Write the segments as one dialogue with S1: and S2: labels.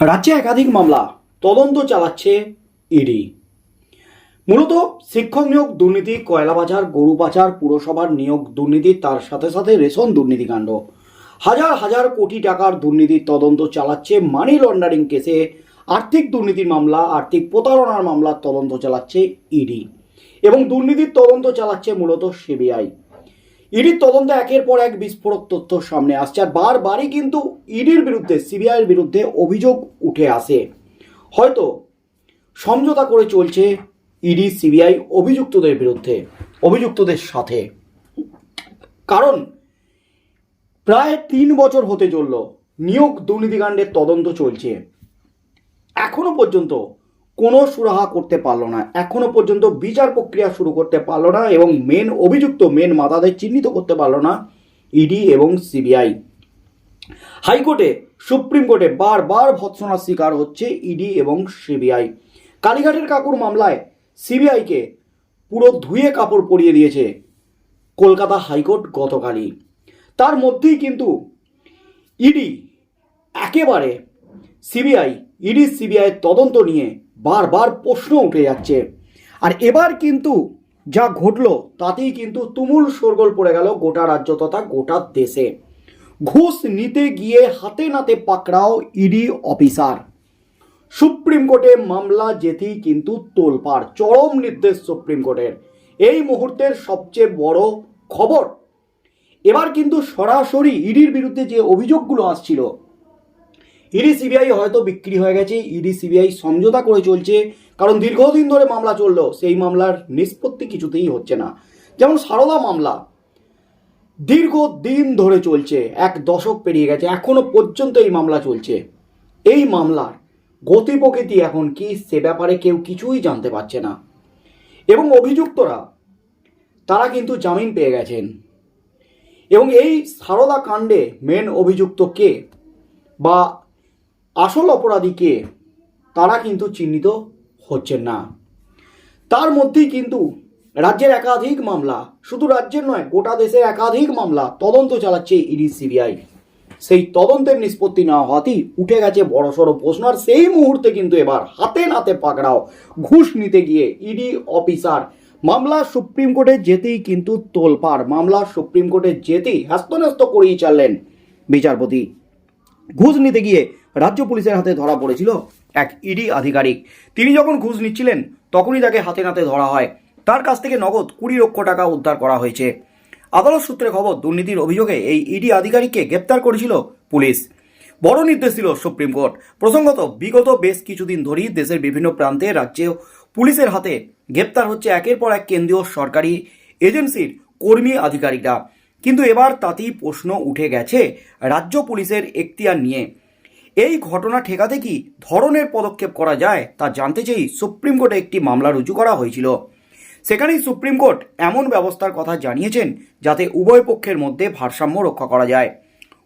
S1: রাজ্যে একাধিক মামলা তদন্ত চালাচ্ছে ইডি। মূলত শিক্ষক নিয়োগ দুর্নীতি, কয়লা বাজার, গরু পাচার পুরসভার নিয়োগ দুর্নীতি, তার সাথে সাথে রেশন দুর্নীতিকাণ্ড হাজার হাজার কোটি টাকার দুর্নীতির তদন্ত চালাচ্ছে মানি লন্ডারিং কেসে। আর্থিক দুর্নীতির মামলা, আর্থিক প্রতারণার মামলার তদন্ত চালাচ্ছে ইডি। এবং দুর্নীতির তদন্ত চালাচ্ছে মূলত সিবিআই। ইডির তদন্তে একের পর এক বিস্ফোরক তথ্য সামনে আসছে, আর বারবারই কিন্তু ইডির বিরুদ্ধে, সিবিআইয়ের বিরুদ্ধে অভিযোগ উঠে আসে। হয়তো সমঝোতা করে চলছে ইডি, সিবিআই অভিযুক্তদের বিরুদ্ধে, অভিযুক্তদের সাথে। কারণ প্রায় তিন বছর হতে চলল, নিয়োগ দুর্নীতিকাণ্ডের তদন্ত চলছে। এখনও পর্যন্ত কোনো সুরাহা করতে পারল না। এখনও পর্যন্ত বিচার প্রক্রিয়া শুরু করতে পারল না এবং মেন অভিযুক্ত মেন মাতাদের চিহ্নিত করতে পারল না ইডি এবং সিবিআই হাইকোর্টে, সুপ্রিম কোর্টে বারবার ভৎসনার শিকার হচ্ছে ইডি এবং সিবিআই কালীঘাটের কাকুর মামলায় সিবিআইকে পুরো ধুয়ে কাপড় পরিয়ে দিয়েছে কলকাতা হাইকোর্ট গতকালই। তার মধ্যেই কিন্তু ইডি একেবারে সিবিআই ইডি সিবিআই তদন্ত নিয়ে বারবার প্রশ্ন উঠে যাচ্ছে। আর এবার কিন্তু যা ঘটলো, তাতেই কিন্তু তুমুল শোরগোল পড়ে গেল গোটা রাজ্য তথা গোটা দেশে। ঘুষ নিতে গিয়ে হাতে নাতে পাকড়াও ইডি অফিসার। সুপ্রিম কোর্টে মামলা যেতেই কিন্তু তোলপাড়, চরম নির্দেশ সুপ্রিম কোর্টের। এই মুহূর্তের সবচেয়ে বড় খবর। এবার কিন্তু সরাসরি ইডির বিরুদ্ধে যে অভিযোগগুলো আসছিল ইডি সিবিআই হয়তো বিক্রি হয়ে গেছে, ইডি সিবিআই সমঝোতা করে চলছে, কারণ দীর্ঘদিন ধরে মামলা চলল সেই মামলার নিষ্পত্তি কিছুতেই হচ্ছে না। যেমন সারদা মামলা দীর্ঘ দিন ধরে চলছে, এক দশক পেরিয়ে গেছে, এখনও পর্যন্ত এই মামলা চলছে। এই মামলার গতি প্রকৃতি এখন কি, সে ব্যাপারে কেউ কিছুই জানতে পারছে না। এবং অভিযুক্তরা, তারা কিন্তু জামিন পেয়ে গেছেন। এবং এই সারদা কাণ্ডে মেন অভিযুক্ত কে? বা আসল অপরাধী কে, তারা কিন্তু চিহ্নিত হচ্ছেন না। তার মধ্যেই কিন্তু রাজ্যের একাধিক মামলা, শুধু রাজ্যের নয়, গোটা দেশের একাধিক মামলা তদন্ত চালাচ্ছে ইডি সিবিআই। সেই তদন্তের নিষ্পত্তি না হওয়াতেই উঠে গেছে বড়সড় প্রশ্ন, আর সেই মুহূর্তে কিন্তু এবার হাতে নাতে পাকড়াও ঘুষ নিতে গিয়ে ইডি অফিসার। মামলা সুপ্রিম কোর্টে যেতেই কিন্তু তোলপাড়, মামলা সুপ্রিম কোর্টে যেতেই হ্যাস্তন্যস্ত করেই চাললেন বিচারপতি। ঘুষ নিতে গিয়ে রাজ্য পুলিশের হাতে ধরা পড়েছিল এক ইডি আধিকারিক। তিনি যখন ঘুষ নিচ্ছিলেন, তখনই তাকে হাতে নাতে ধরা হয়। তার কাছ থেকে নগদ কুড়ি লক্ষ টাকা উদ্ধার করা হয়েছে। আদালত সূত্রে খবর, দুর্নীতির অভিযোগে এই ইডি আধিকারিককে গ্রেপ্তার করেছিল পুলিশ। বড় নির্দেশ ছিল সুপ্রিম কোর্ট। প্রসঙ্গত, বিগত বেশ কিছুদিন ধরেই দেশের বিভিন্ন প্রান্তে রাজ্যে পুলিশের হাতে গ্রেপ্তার হচ্ছে একের পর এক কেন্দ্রীয় সরকারি এজেন্সির কর্মী আধিকারিকরা। কিন্তু এবার তাতেই প্রশ্ন উঠে গেছে রাজ্য পুলিশের এখতিয়ার নিয়ে। এই ঘটনা ঠেকাতে কি ধরনের পদক্ষেপ করা যায় তা জানতে চেয়েই সুপ্রিম কোর্টে একটি মামলা রুজু করা হয়েছিল। সেখানেই সুপ্রিম কোর্ট এমন ব্যবস্থার কথা জানিয়েছেন যাতে উভয় পক্ষের মধ্যে ভারসাম্য রক্ষা করা যায়।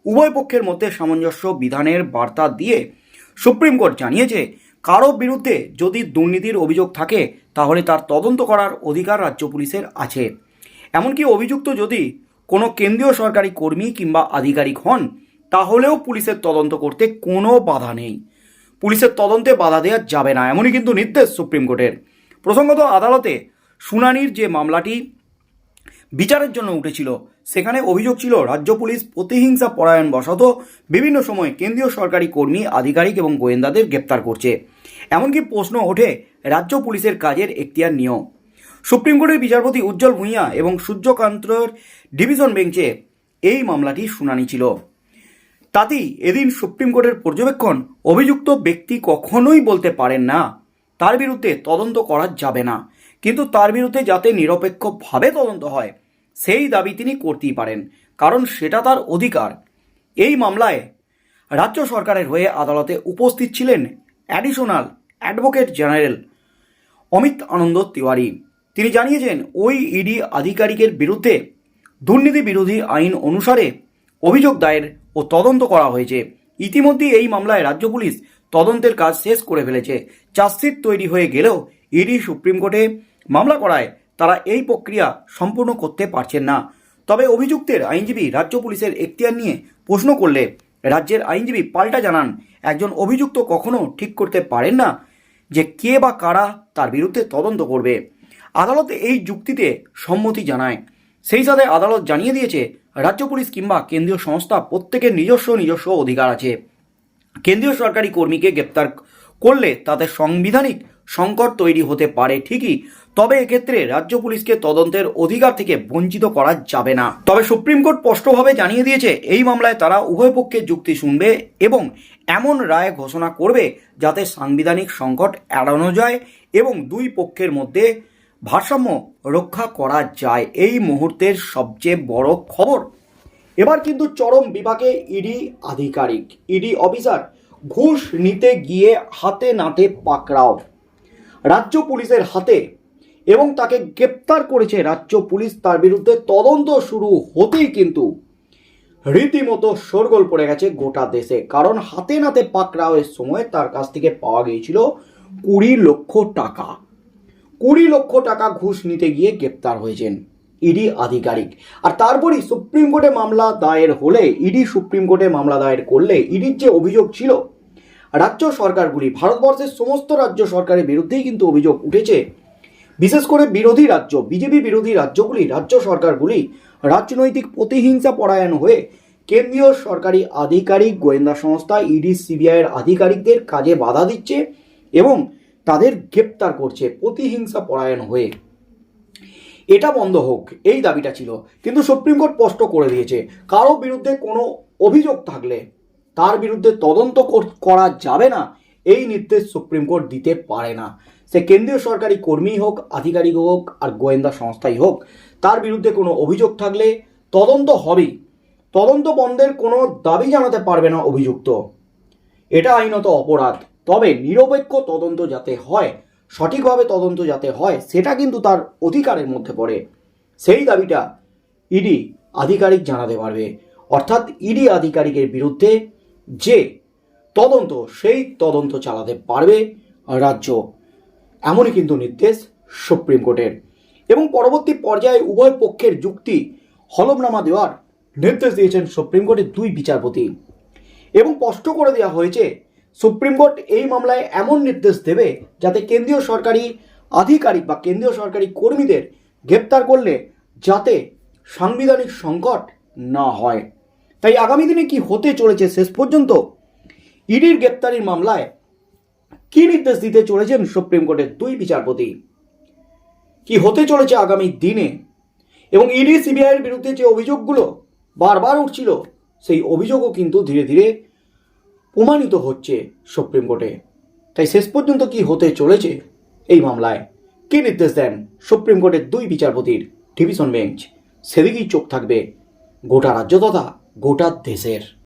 S1: উভয় পক্ষের মধ্যে সামঞ্জস্য বিধানের বার্তা দিয়ে সুপ্রিম কোর্ট জানিয়েছে, কারও বিরুদ্ধে যদি দুর্নীতির অভিযোগ থাকে তাহলে তার তদন্ত করার অধিকার রাজ্য পুলিশের আছে। এমনকি অভিযুক্ত যদি কোনো কেন্দ্রীয় সরকারি কর্মী কিংবা আধিকারিক হন, তাহলেও পুলিশের তদন্ত করতে কোনো বাধা নেই। পুলিশের তদন্তে বাধা দেওয়া যাবে না, এমনই কিন্তু নির্দেশ সুপ্রিম কোর্টের। প্রসঙ্গত আদালতে শুনানির যে মামলাটি বিচারের জন্য উঠেছিল, সেখানে অভিযোগ ছিল, রাজ্য পুলিশ প্রতিহিংসা পরায়ণ বশত বিভিন্ন সময় কেন্দ্রীয় সরকারি কর্মী, আধিকারিক এবং গোয়েন্দাদের গ্রেপ্তার করছে। এমনকি প্রশ্ন ওঠে, রাজ্য পুলিশের কাজের এখতিয়ার নিয়েও। সুপ্রিম কোর্টের বিচারপতি উজ্জ্বল ভূঁইয়া এবং সূর্যকান্তর ডিভিশন বেঞ্চে এই মামলাটি শুনানি ছিল। তাতেই এদিন সুপ্রিম কোর্টের পর্যবেক্ষণ অভিযুক্ত ব্যক্তি কখনোই বলতে পারেন না, তার বিরুদ্ধে তদন্ত করা যাবে না। কিন্তু তার বিরুদ্ধে যাতে নিরপেক্ষভাবে তদন্ত হয়, সেই দাবি তিনি করতেই পারেন, কারণ সেটা তার অধিকার। এই মামলায় রাজ্য সরকারের হয়ে আদালতে উপস্থিত ছিলেন additional advocate general Amit Anand Tiwari. তিনি জানিয়েছেন, ওই ইডি আধিকারিকের বিরুদ্ধে দুর্নীতি বিরোধী আইন অনুসারে অভিযোগ দায়ের ও তদন্ত করা হয়েছে। ইতিমধ্যে এই মামলায় রাজ্য পুলিশ তদন্তের কাজ শেষ করে ফেলেছে। চার্জশিট তৈরি হয়ে গেলেও ইডি সুপ্রিম কোর্টে মামলা করায় তারা এই প্রক্রিয়া সম্পূর্ণ করতে পারছেন না। তবে অভিযুক্তের আইনজীবী রাজ্য পুলিশের এখতিয়ার নিয়ে প্রশ্ন করলে রাজ্যের আইনজীবী পাল্টা জানান, একজন অভিযুক্ত কখনো ঠিক করতে পারেন না যে কে বা কারা তার বিরুদ্ধে তদন্ত করবে। আদালত এই যুক্তিতে সম্মতি জানায়। সেই সাথে আদালত জানিয়ে দিয়েছে, রাজ্য পুলিশ কিংবা কেন্দ্রীয় সংস্থা প্রত্যেকের নিজস্ব নিজস্ব অধিকার আছে। কেন্দ্রীয় সরকারি কর্মীকে গ্রেপ্তার করলে তাতে সাংবিধানিক সংকট তৈরি হতে পারে ঠিকই, তবে এক্ষেত্রে রাজ্য পুলিশকে তদন্তের অধিকার থেকে বঞ্চিত করা যাবে না। তবে সুপ্রিম কোর্ট স্পষ্টভাবে জানিয়ে দিয়েছে, এই মামলায় তারা উভয় পক্ষের যুক্তি শুনবে এবং এমন রায় ঘোষণা করবে যাতে সাংবিধানিক সংকট এড়ানো যায় এবং দুই পক্ষের মধ্যে ভারসাম্য রক্ষা করা যায় এই মুহূর্তের সবচেয়ে বড় খবর। এবার কিন্তু চরম বিভাগে ইডি আধিকারিক, ইডি অফিসার ঘুষ নিতে গিয়ে হাতে নাতে পাকড়াও। রাজ্য পুলিশের হাতে এবং তাকে গ্রেপ্তার করেছে রাজ্য পুলিশ। তার বিরুদ্ধে তদন্ত শুরু হতেই কিন্তু রীতিমতো শোরগোল পড়ে গেছে গোটা দেশে। কারণ হাতে নাতে পাকড়াওয়ের সময় তার কাছ থেকে পাওয়া গিয়েছিল কুড়ি লক্ষ টাকা। কুড়ি লক্ষ টাকা ঘুষ নিতে গিয়ে গ্রেপ্তার হয়েছেন ইডি আধিকারিক। আর তারপরই সুপ্রিম কোর্টে মামলা দায়ের হলে, ইডি সুপ্রিম কোর্টে মামলা দায়ের করলে ইডির যে অভিযোগ ছিল, রাজ্য সরকারগুলি, ভারতবর্ষের সমস্ত রাজ্য সরকারের বিরুদ্ধেই কিন্তু অভিযোগ উঠেছে। বিশেষ করে বিরোধী রাজ্য, বিজেপি বিরোধী রাজ্যগুলি, রাজ্য সরকারগুলি রাজনৈতিক প্রতিহিংসা পরায়ণ হয়ে কেন্দ্রীয় সরকারি আধিকারিক গোয়েন্দা সংস্থা, ইডি, সিবিআইয়ের আধিকারিকদের কাজে বাধা দিচ্ছে এবং তাদের গ্রেপ্তার করছে প্রতিহিংসা পরায়ণ হয়ে। এটা বন্ধ হোক, এই দাবিটা ছিল। কিন্তু সুপ্রিম কোর্ট স্পষ্ট করে দিয়েছে, কারও বিরুদ্ধে কোনো অভিযোগ থাকলে তার বিরুদ্ধে তদন্ত করা যাবে না, এই নির্দেশ সুপ্রিম কোর্ট দিতে পারে না। সে কেন্দ্রীয় সরকারি কর্মী হোক, আধিকারিক হোক, আর গোয়েন্দা সংস্থাই হোক, তার বিরুদ্ধে কোনো অভিযোগ থাকলে তদন্ত হবেই। তদন্ত বন্ধের কোনো দাবি জানাতে পারবে না অভিযুক্ত। এটা আইনত অপরাধ। তবে নিরপেক্ষ তদন্ত যাতে হয়, সঠিকভাবে তদন্ত যাতে হয়, সেটা কিন্তু তার অধিকারের মধ্যে পড়ে। সেই দাবিটা ইডি আধিকারিক জানাতে পারবে। অর্থাৎ ইডি আধিকারিকের বিরুদ্ধে যে তদন্ত, সেই তদন্ত চালাতে পারবে রাজ্য। এমনই কিন্তু নির্দেশ সুপ্রিম কোর্টের। এবং পরবর্তী পর্যায়ে উভয় পক্ষের যুক্তি হলফনামা দেওয়ার নির্দেশ দিয়েছেন সুপ্রিম কোর্টের দুই বিচারপতি। এবং স্পষ্ট করে দেওয়া হয়েছে সুপ্রিম কোর্ট এই মামলায় এমন নির্দেশ দেবে যাতে কেন্দ্রীয় সরকারি আধিকারিক বা কেন্দ্রীয় সরকারি কর্মীদের গ্রেপ্তার করলে যাতে সাংবিধানিক সংকট না হয়। তাই আগামী দিনে কি হতে চলেছে শেষ পর্যন্ত ইডির গ্রেপ্তারির মামলায় কি নির্দেশ দিতে চলেছেন সুপ্রিম কোর্টের দুই বিচারপতি? কি হতে চলেছে আগামী দিনে? এবং ইডি, সিবিআইয়ের বিরুদ্ধে যে অভিযোগগুলো বারবার উঠছিল, সেই অভিযোগও কিন্তু ধীরে ধীরে প্রমাণিত হচ্ছে সুপ্রিম কোর্টে। তাই শেষ পর্যন্ত কি হতে চলেছে এই মামলায়? কি নির্দেশ দেন সুপ্রিম কোর্টের দুই বিচারপতির ডিভিশন বেঞ্চ? সেদিকেই চোখ থাকবে গোটা রাজ্য তথা গোটা দেশের।